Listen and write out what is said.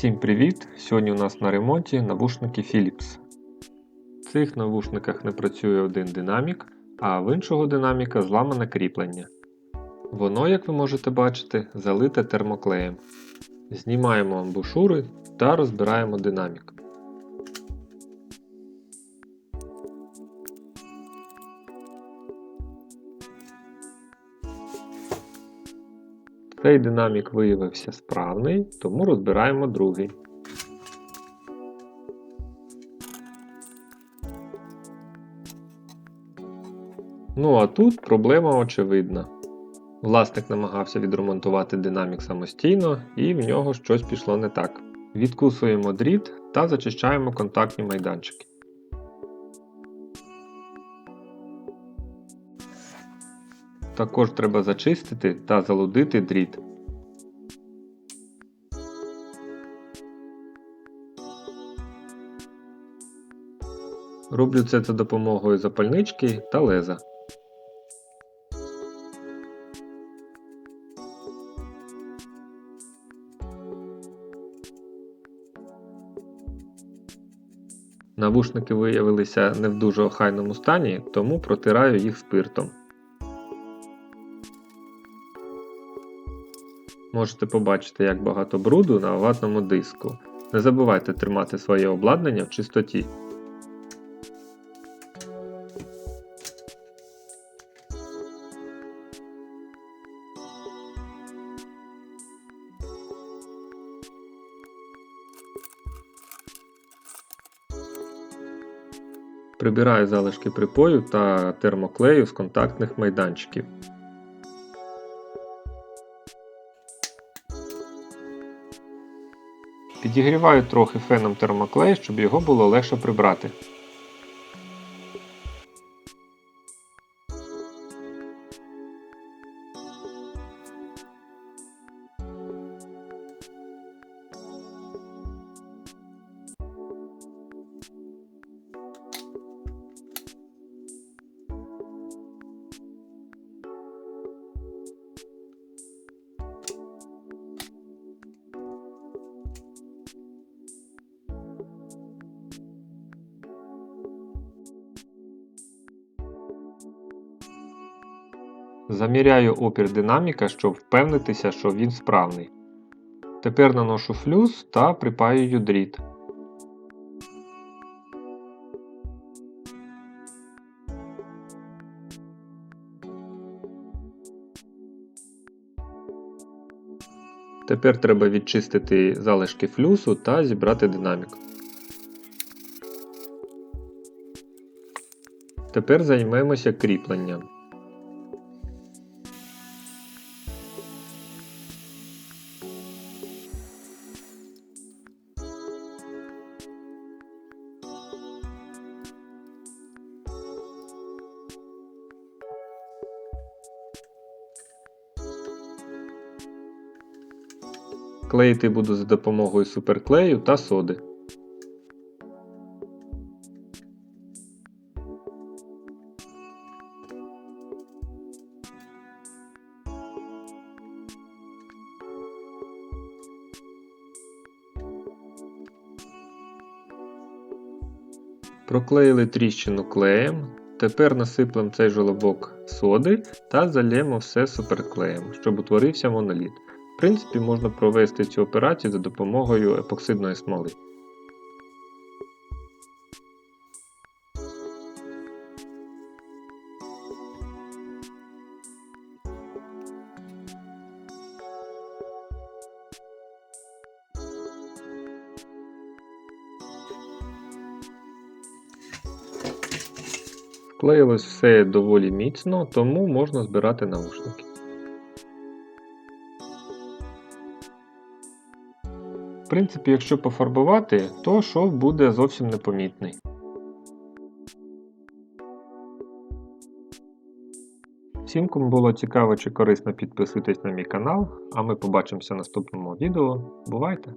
Всім привіт! Сьогодні у нас на ремонті навушники Philips. В цих навушниках не працює один динамік, а в іншого динаміка зламане кріплення. Воно, як ви можете бачити, залите термоклеєм. Знімаємо амбушури та розбираємо динамік. Цей динамік виявився справний, тому розбираємо другий. Ну а тут проблема очевидна. Власник намагався відремонтувати динамік самостійно, і в нього щось пішло не так. Відкусуємо дріт та зачищаємо контактні майданчики. Також треба зачистити та залудити дріт. Роблю це за допомогою запальнички та леза. Навушники виявилися не в дуже охайному стані, тому протираю їх спиртом. Можете побачити, як багато бруду на ватному диску. Не забувайте тримати своє обладнання в чистоті. Прибираю залишки припою та термоклею з контактних майданчиків. Підігріваю трохи феном термоклей, щоб його було легше прибрати. Заміряю опір динаміка, щоб впевнитися, що він справний. Тепер наношу флюс та припаюю дріт. Тепер треба відчистити залишки флюсу та зібрати динамік. Тепер займемося кріпленням. Клеїти буду за допомогою суперклею та соди. Проклеїли тріщину клеєм. Тепер насиплемо цей жолобок соди та зальємо все суперклеєм, щоб утворився моноліт. Принципі, можна провести цю операцію за допомогою епоксидної смоли. Вклеїлось все доволі міцно, тому можна збирати наушники. Принципі, якщо пофарбувати, то шов буде зовсім непомітний. Всім, кому було цікаво чи корисно, підписуйтесь на мій канал, а ми побачимося в наступному відео. Бувайте!